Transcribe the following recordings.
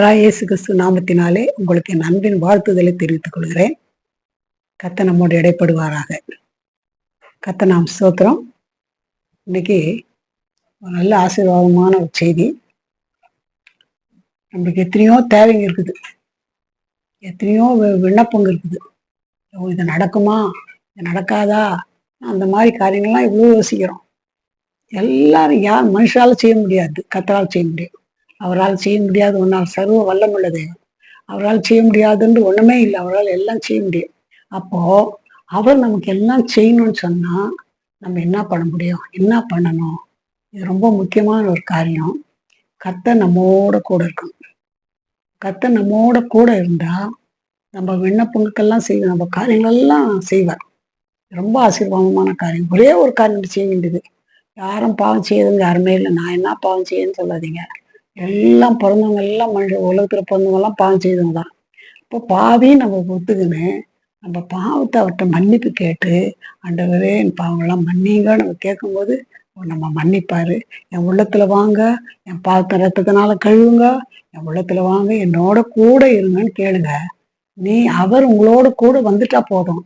கத்தரா இயேசு கிறிஸ்து நாமத்தினாலே உங்களுக்கு என் அன்பின் வாழ்த்துதலை தெரிவித்துக் கொள்கிறேன். கத்த நம்மோடு இடைப்படுவாராக. கத்த நாம் ஸ்தோத்திரம். இன்னைக்கு ஒரு நல்ல ஆசீர்வாதமான ஒரு செய்தி. நம்மளுக்கு எத்தனையோ தேவைங்க இருக்குது. எத்தனையோ விண்ணப்பங்க இருக்குது. ஓ, இது நடக்குமா? இது நடக்காதா? அந்த மாதிரி காரியங்கள்லாம் இவ்வளோ யோசிக்கிறோம். எல்லாரும் யார் மனுஷால செய்ய முடியாது. கத்தரால் செய்ய முடியும் அவரால் செய்ய முடியாது ஒன்றால் சர்வ வல்லம் உள்ளது. அவரால் செய்ய முடியாதுன்னு ஒண்ணுமே இல்லை அவரால் எல்லாம் செய்ய முடியும். அப்போ அவர் நமக்கு எல்லாம் செய்யணும்னு சொன்னா நம்ம என்ன பண்ண முடியும்? என்ன பண்ணணும்? இது ரொம்ப முக்கியமான ஒரு காரியம். கத்த நம்மோட கூட இருக்கணும். கத்த நம்மோட கூட இருந்தா நம்ம விண்ணப்பங்களுக்கெல்லாம் செய்வோம் நம்ம காரியங்கள் எல்லாம் செய்வார் ரொம்ப ஆசீர்வாதமான காரியம். ஒரே ஒரு காரியம் செய்ய வேண்டியது. யாரும் பாவம் செய்யறதுங்க யாருமே இல்லை. நான் என்ன பாவம் செய்யன்னு சொல்லாதீங்க. எல்லாம் பிறந்தவங்க எல்லாம் மனுஷ உலகத்துல பிறந்தவங்க எல்லாம் பாவம் செய்தவங்க தான். இப்போ பாவியும் நம்ம ஒத்துக்கின்னு நம்ம பாவத்தை அவர்கிட்ட மன்னிப்பு கேட்டு ஆண்டவரே என் பாவங்கள்லாம் மன்னிங்க. நம்ம கேட்கும்போது போது நம்ம மன்னிப்பாரு. என் உள்ளத்துல வாங்க என் பாவத்தை ரத்தத்தினால கழுவுங்க. என் உள்ளத்துல வாங்க என்னோட கூட இருங்கன்னு கேளுங்க. நீ அவர் உங்களோட கூட வந்துட்டா போதும்.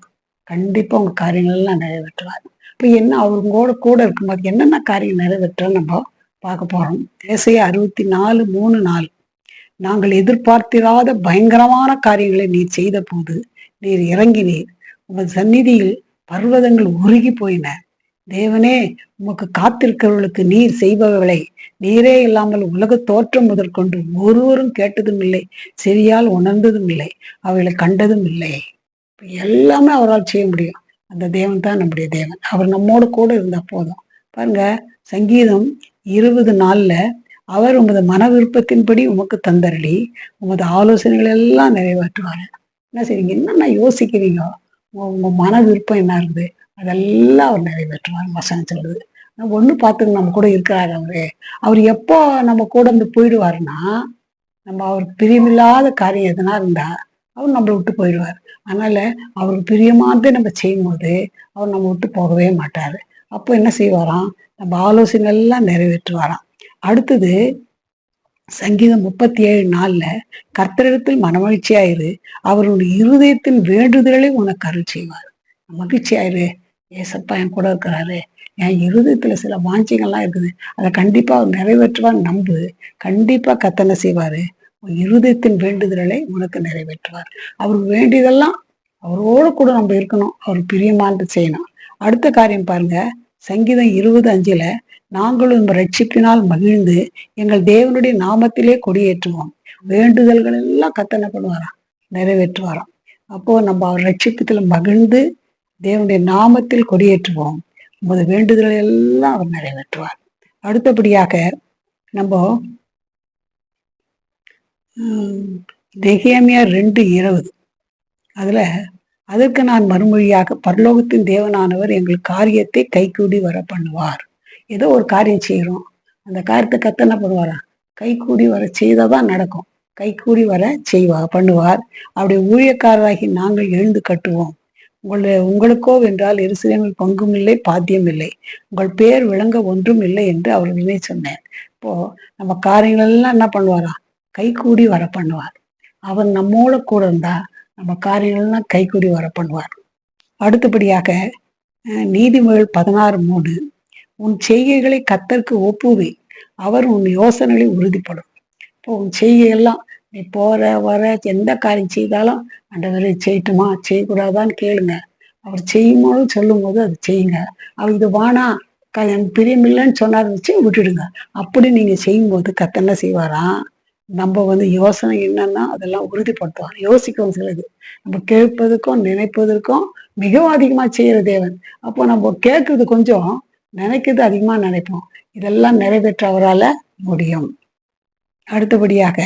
கண்டிப்பா உங்க காரியங்கள் எல்லாம் நிறைவேற்றுவார். இப்போ என்ன அவர் உங்களோட கூட இருக்கும்போது என்னென்ன காரியம் நிறைவேற்ற நம்ம பார்க்க போறோம். தேசைய அறுபத்தி நாலு மூணு நாள் நாங்கள் எதிர்பார்த்திராத பயங்கரமான காரியங்களை நீர் செய்த போது நீர் இறங்கினீர். உங்கள் சந்நிதியில் பர்வதங்கள் உருகி போயின. தேவனே உமக்கு காத்திருக்கிறவர்களுக்கு நீர் செய்பவர்களை நீரே இல்லாமல் உலக தோற்றம் முதற்கொண்டு ஒருவரும் கேட்டதும் இல்லை செவியால் உணர்ந்ததும் இல்லை அவைகளை கண்டதும் இல்லை எல்லாமே அவரால் செய்ய முடியும். அந்த தேவன் தான் நம்முடைய தேவன். அவர் நம்மோடு கூட இருந்தா போதும். பாருங்க சங்கீதம் இருபது நாள்ல அவர் உமது மன விருப்பத்தின்படி உமக்கு தந்தரளி உமது ஆலோசனைகள் எல்லாம் நிறைவேற்றுவார். என்ன செய்றீங்க என்னென்ன யோசிக்கிறீங்க? உங்க உங்க மன விருப்பம் என்ன இருக்குது? அதெல்லாம் அவர் நிறைவேற்றுவார் வசனம் சொல்லுது. நம்ம ஒண்ணு பார்த்துங்க நம்ம கூட இருக்கிறார் அவரு. அவர் எப்போ நம்ம கூட வந்து போயிடுவாருன்னா நம்ம அவருக்கு பிரியமில்லாத காரியம் எதனா இருந்தா அவர் நம்மளை விட்டு போயிடுவார். அதனால அவருக்கு பிரியமானதை நம்ம செய்யும் போது அவர் நம்ம விட்டு போகவே மாட்டாரு. அப்போ என்ன செய்வாராம்? நம்ம ஆலோசனை எல்லாம் நிறைவேற்றுவாராம். அடுத்தது சங்கீதம் முப்பத்தி ஏழு நாள்ல கர்த்தரிடத்தில் மனமகிழ்ச்சியாயிரு. அவருடைய இருதயத்தின் வேண்டுதலை உனக்கு அருள் செய்வார். மகிழ்ச்சியாயிரு. ஏசப்பா என் கூட இருக்கிறாரு. என் இருதயத்துல சில வாஞ்சிகள்லாம் இருக்குது. அதை கண்டிப்பா அவர் நிறைவேற்றுவார் நம்பு. கண்டிப்பா கத்தனை செய்வாரு? உன் இருதயத்தின் வேண்டுதலை உனக்கு நிறைவேற்றுவார். அவருக்கு வேண்டியதெல்லாம் அவரோட கூட நம்ம இருக்கணும். அவர் பிரியமானது செய்யணும். அடுத்த காரியம் பாருங்க. சங்கீதம் இருபது அஞ்சுல நாங்களும் இந்த ரட்சிப்பினால் மகிழ்ந்து எங்கள் தேவனுடைய நாமத்திலே கொடியேற்றுவோம். வேண்டுதல்கள் எல்லாம் கத்தனை பண்ணுவாராம் நிறைவேற்றுவாராம். அப்போ நம்ம அவர் ரட்சிப்பத்தில் மகிழ்ந்து தேவனுடைய நாமத்தில் கொடியேற்றுவோம். நமது வேண்டுதல்கள் எல்லாம் அவர் நிறைவேற்றுவார். அடுத்தபடியாக நம்ம ஹம், நெகேமியா ரெண்டு இருபது. அதுல அதற்கு நான் மறுமொழியாக பரலோகத்தின் தேவனானவர் எங்கள் காரியத்தை கைகூடி வர பண்ணுவார் ஏதோ ஒரு காரியம் செய்கிறோம். அந்த காரியத்தை கத்த என்ன பண்ணுவாரா? கைகூடி வர செய்தாதான் நடக்கும். கைகூடி வர செய்வா பண்ணுவார். அப்படி ஊழியக்காரராகி நாங்கள் எழுந்து கட்டுவோம். உங்களை உங்களுக்கோ என்றால் எருசலேமில் பங்கும் இல்லை பாத்தியம் இல்லை. உங்கள் பேர் விளங்க ஒன்றும் இல்லை என்று அவர்களுமே சொன்னேன் இப்போ நம்ம காரியங்கள் எல்லாம் என்ன பண்ணுவாரா? கைகூடி வர பண்ணுவார் அவர் நம்மோட கூட இருந்தா நம்ம காரியங்கள்லாம் கைகூடி வர பண்ணுவார். அடுத்தபடியாக நீதிமொழி பதினாறு மூணு உன் செய்கைகளை கத்தருக்கு ஒப்புவி அவர் உன் யோசனைகளை உறுதிப்படும். இப்போ உன் செய்கையெல்லாம் நீ போற வர எந்த காரியம் செய்தாலும் ஆண்டவரே செய்யட்டுமா செய்யக்கூடாதான்னு கேளுங்க. அவர் செய்யும்போது சொல்லும் போது அது செய்யுங்க. அவர் இது வானா க- பிரியமில்லைன்னு சொன்னார் வச்சு விட்டுடுங்க. அப்படி நீங்க செய்யும்போது கத்தனை செய்வாராம் நம்ம வந்து யோசனை என்னன்னா அதெல்லாம் உறுதிப்படுத்துவார் யோசிக்கவும் சிலது. நம்ம கேட்பதற்கும் நினைப்பதற்கும் மிகவும் அதிகமா செய்யற தேவன். அப்போ நம்ம கேட்கறது கொஞ்சம் நினைக்கிறது அதிகமா நினைப்போம். இதெல்லாம் நிறைவேற்ற அவரால முடியும். அடுத்தபடியாக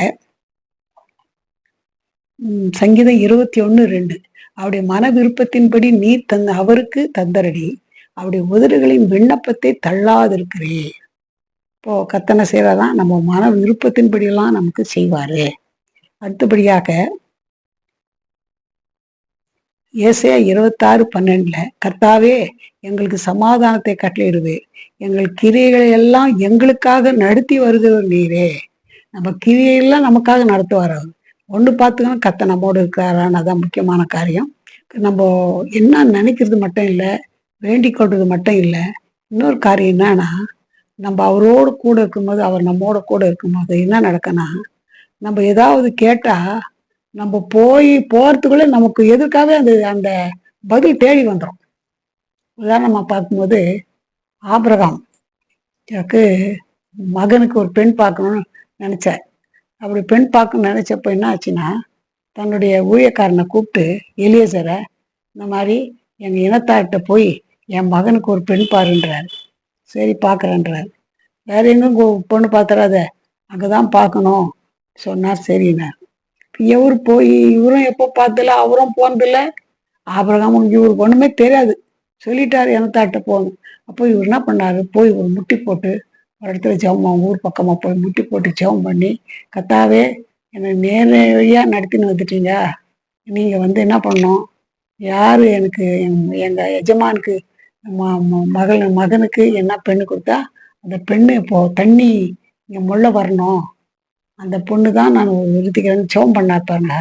சங்கீதம் இருபத்தி ஒன்னு ரெண்டு. அவருடைய மன விருப்பத்தின்படி நீ தந்த அவருக்கு தந்தரடி. அவருடைய உதடுகளின் விண்ணப்பத்தை தள்ளாதிருக்கிறேன் இப்போ கத்தனை செய்யறதான் நம்ம மன விருப்பத்தின்படியெல்லாம் நமக்கு செய்வாரு. அடுத்தபடியாக ஏசையா இருபத்தாறு பன்னெண்டுல கர்த்தாவே எங்களுக்கு சமாதானத்தை கட்டளையிடுவே எங்கள் கிரியைகளை எல்லாம் எங்களுக்காக நடத்தி வருகிறவர் நீரே. நம்ம கிரியையெல்லாம் நமக்காக நடத்துவார் அவர். ஒன்று பார்த்துக்கணும் கத்த நம்மோடு இருக்கிறாரான்னு அதான் முக்கியமான காரியம். நம்ம என்ன நினைக்கிறது மட்டும் இல்லை வேண்டிக் கொள்றது மட்டும் இல்லை இன்னொரு காரியம் என்னன்னா நம்ம அவரோடு கூட இருக்கும்போது அவர் நம்மோட கூட இருக்கும்போது என்ன நடக்குன்னா நம்ம ஏதாவது கேட்டா நம்ம போய் போறதுக்குள்ள நமக்கு எதுக்காகவே அந்த அந்த பதில் தேடி வந்துடும் உதாரணமாக பார்க்கும்போது ஆபிரகாம் எனக்கு மகனுக்கு ஒரு பெண் பார்க்கணும்னு நினைச்சேன் அப்படி பெண் பார்க்கணும்னு நினைச்சப்ப என்ன ஆச்சுன்னா தன்னுடைய ஊழியக்காரனை கூப்பிட்டு எளியசரை இந்த மாதிரி எங்கள் இனத்தார்கிட்ட போய் என் மகனுக்கு ஒரு பெண் பாருன்றார். சரி பார்க்குறேன்றார் வேற எங்கும் பொண்ணு பார்த்துறாத அங்கே தான் பார்க்கணும் சொன்னார் சரினார். இவர் போய் இவரும் எப்போ பார்த்தல அவரும் போனதில்லை ஆபிரகாமும் இவருக்கு ஒன்றுமே தெரியாது. சொல்லிட்டார் எனத்தாட்ட போகணும் அப்போ இவர் என்ன பண்ணார்? போய் ஒரு முட்டி போட்டு ஒரு இடத்துல ஜெபம் ஊர் பக்கமாக போய் முட்டி போட்டு ஜெபம் பண்ணி கத்தாவே என்னை நேரடியாக நடத்தின்னு வந்துட்டீங்க. நீங்கள் வந்து என்ன பண்ணோம் யார் எனக்கு எங்கள் எஜமானுக்கு மகள் மகனுக்கு என்ன பெண்ணு கொடுத்தா அந்த பெண்ணு இப்போ தண்ணி இங்கே முள்ள வரணும். அந்த பொண்ணு தான் நான் நிறுத்திக்கிறேன்னு ஜெபம் பண்ணா பாருங்க.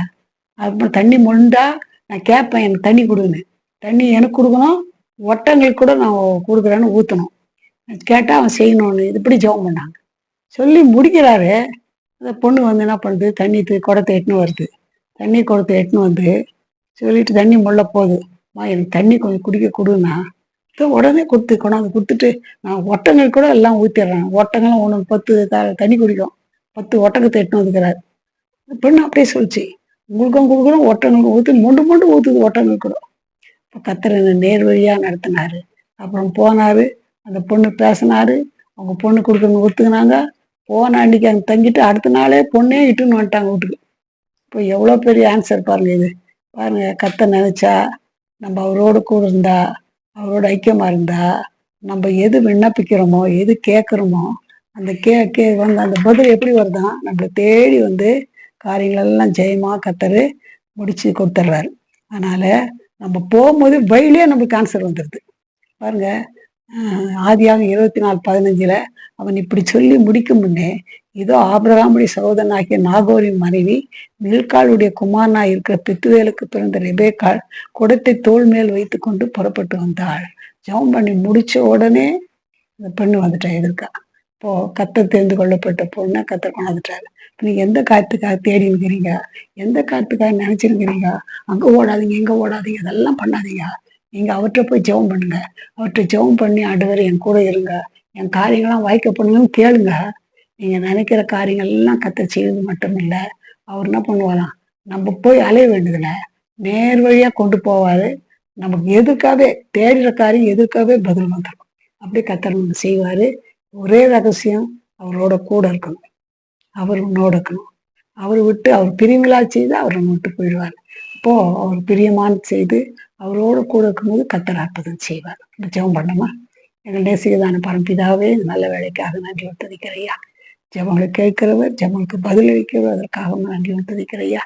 அப்புறம் தண்ணி முண்டா நான் கேட்பேன் எனக்கு தண்ணி கொடுன்னு. தண்ணி எனக்கு கொடுக்கணும் ஒட்டங்களுக்கு கூட நான் கொடுக்குறேன்னு ஊற்றணும் கேட்டால் அவன் செய்யணும்னு இப்படி ஜெபம் பண்ணாங்க. சொல்லி முடிக்கிறாரு. அந்த பொண்ணு வந்து என்ன பண்ணுது? தண்ணி குடத்தை எட்டுன்னு வருது. தண்ணி குடத்தை எட்டுன்னு வந்து சொல்லிட்டு தண்ணி முள்ள போகுது. மா எனக்கு தண்ணி கொஞ்சம் குடிக்க கொடுன்னா உடனே கொடுத்து கொண்டாந்து கொடுத்துட்டு நான் ஒட்டங்கள் கூட எல்லாம் ஊற்றிடுறேன் ஒட்டங்களும் ஒன்று பத்து த- தண்ணி குடிக்கும். பத்து ஒட்டகத்தை எட்டுன்னு வந்துக்கிறாரு அந்த பெண்ணு அப்படியே சொல்லிச்சு. உங்களுக்கும் கொடுக்குறோம் ஒட்டங்களுக்கு ஊற்றி மொண்டு மொண்டு ஊற்றுது ஒட்டங்கள் கூட. இப்போ கத்திர நேர் வழியாக நடத்தினாரு. அப்புறம் போனார். அந்த பொண்ணு பேசினாரு. அவங்க பொண்ணு கொடுக்குறவங்க ஒத்துக்கினாங்க. போன அன்னைக்கு அங்கே தங்கிட்டு அடுத்த நாளே பொண்ணே இட்டுன்னு வந்துட்டாங்க வீட்டுக்கு. இப்போ எவ்வளோ பெரிய ஆன்சர் பாருங்க இது. பாருங்க கத்த நினைச்சா நம்ம அவரோட கூட இருந்தா அவரோட ஐக்கியமா இருந்தா நம்ம எது விண்ணப்பிக்கிறோமோ எது கேட்குறோமோ அந்த கே கே வந்து அந்த பதில் எப்படி வருதான் நம்மளை தேடி வந்து காரியங்களெல்லாம் ஜெயமாக ஜெயமா கத்தரு முடிச்சு கொடுத்துட்றாரு அதனால நம்ம போகும்போது வழியிலே நம்மளுக்கு ஆன்சர் வந்துடுது பாருங்க ஆதியாக இருபத்தி நாலு பதினஞ்சுல அவன் இப்படி சொல்லி முடிக்கும் முன்னே இதோ ஆபிரகாமுடைய சகோதரனாகிய நாகோரின் மனைவி மில்காலுடைய குமாரனா இருக்கிற பித்துவேலுக்கு பிறந்த ரெபேக்காள் குடத்தை தோள் மேல் வைத்துக்கொண்டு புறப்பட்டு வந்தாள். ஜெபம் பண்ணி முடிச்ச உடனே இந்த பெண்ணு வந்துட்டா எதிர்க்கா. இப்போ கத்தை தெரிந்து கொள்ளப்பட்ட பொண்ணை கத்தை கொண்டாந்துட்டாரு. நீங்க எந்த காத்துக்காக தேடி இருக்கிறீங்க? எந்த காத்துக்காக நினைச்சிருக்கிறீங்க? அங்க ஓடாதீங்க இங்க ஓடாதீங்க அதெல்லாம் பண்ணாதீங்க. நீங்க அவர்கிட்ட போய் ஜெபம் பண்ணுங்க. அவர்கிட்ட ஜெபம் பண்ணி ஆண்டவர் என் கூட இருங்க. என் காரியங்கள்லாம் வாய்க்க பண்ணுங்கன்னு கேளுங்க. நீங்க நினைக்கிற காரியங்கள் எல்லாம் கத்த செய்வது மட்டும் இல்லை அவர் என்ன பண்ணுவாராம்? நம்ம போய் அலைய வேண்டியதில்லை. நேர் வழியா கொண்டு போவாரு. நமக்கு எதுக்காகவே தேடுற காரியம் எதுக்காகவே பதில் வந்துடும் அப்படியே கத்தர் நம்ம செய்வாரு. ஒரே ரகசியம் அவரோட கூட இருக்கணும். அவர் உன்னோட இருக்கணும். அவர் விட்டு அவர் பிரிவிழா செய்து அவர் நம்ம விட்டு போயிடுவார். அப்போ அவர் பிரியமான செய்து அவரோட கூட இருக்கும்போது கத்தர் அற்புதம் செய்வார். இந்த ஜெபம் பண்ணமா? எங்கள் நேசிகதான பரம்பிதாவே நல்ல வேலைக்காக நன்றி ஒத்துதிக்கிறையா ஜெபங்களை கேட்கிறவர் ஜெபங்களுக்கு பதிலளிக்கிறவர் அதற்காக நன்றி ஒத்துதிக்கிறையா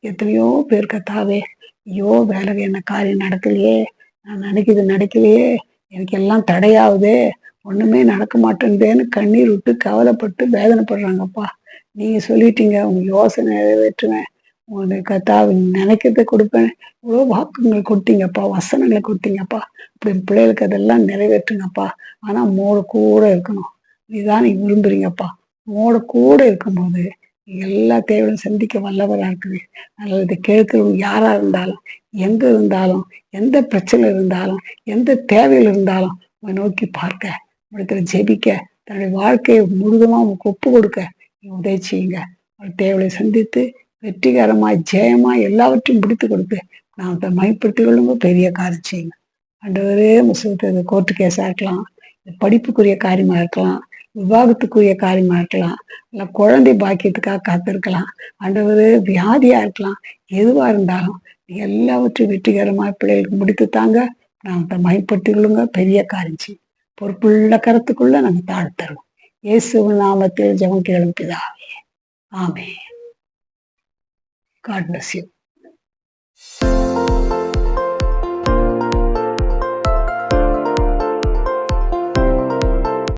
எத்தனையோ பேர் கத்தாவே ஐயோ வேலை என்ன காரியம் நடக்கலையே நான் நினைக்கிறது நடக்கலையே எனக்கு எல்லாம் தடையாகுதே ஒண்ணுமே நடக்க மாட்டேன்தேன்னு கண்ணீர் விட்டு கவலைப்பட்டு வேதனைப்படுறாங்கப்பா. நீங்க சொல்லிட்டீங்க உங்க யோசனை நிறைவேற்றுவேன். உங்களுக்கு கத்தாவை நினைக்கிறத கொடுப்பேன். இவ்வளோ வாக்குங்கள் கொடுத்தீங்கப்பா வசனங்களை கொடுத்தீங்கப்பா. இப்படி பிள்ளைகளுக்கு அதெல்லாம் நிறைவேற்றுங்கப்பா. ஆனால் மோட கூட இருக்கணும். இதுதான் நீ விரும்புறீங்கப்பா. மோட கூட இருக்கும்போது எல்லா தேவையும் சந்திக்க வல்லவராக இருக்குது அதனால இதை கேட்கிறவங்க யாராக இருந்தாலும் எங்க இருந்தாலும் எந்த பிரச்சனை இருந்தாலும் எந்த தேவையில் இருந்தாலும் உங்களை நோக்கி பார்க்க இடத்துல ஜெபிக்க தன்னுடைய வாழ்க்கையை முழுதுமா உங்களுக்கு ஒப்பு கொடுக்க நீ உதவி செய்யுங்க. ஒரு தேவையை சந்தித்து வெற்றிகரமாய் ஜெயமாய் எல்லாவற்றையும் முடித்து கொடுத்து நாம் அதை மைப்படுத்திக் கொள்ளுங்க பெரிய காரியம் செய்யுங்க ஆண்டவரே முசுகத்தை கோர்ட்டு கேஸா இருக்கலாம் படிப்புக்குரிய காரியமா இருக்கலாம் விவாகத்துக்குரிய காரியமா இருக்கலாம் இல்ல குழந்தை பாக்கியத்துக்காக காத்திருக்கலாம். ஆண்டவரே வியாதியா இருக்கலாம் எதுவா இருந்தாலும் எல்லாவற்றையும் வெற்றிகரமாக பிள்ளைகளுக்கு முடித்து தாங்க நாம் அதை மைப்படுத்திக் கொள்ளுங்க. பெரிய காரியம் செய்யும் பொறுப்புள்ள கரத்துக்குள்ள நாங்கள் தாழ்த்தருவோம் இயேசு நாமத்தில் ஜெபம் கேளும் பிதாவே. ஆமே God bless you.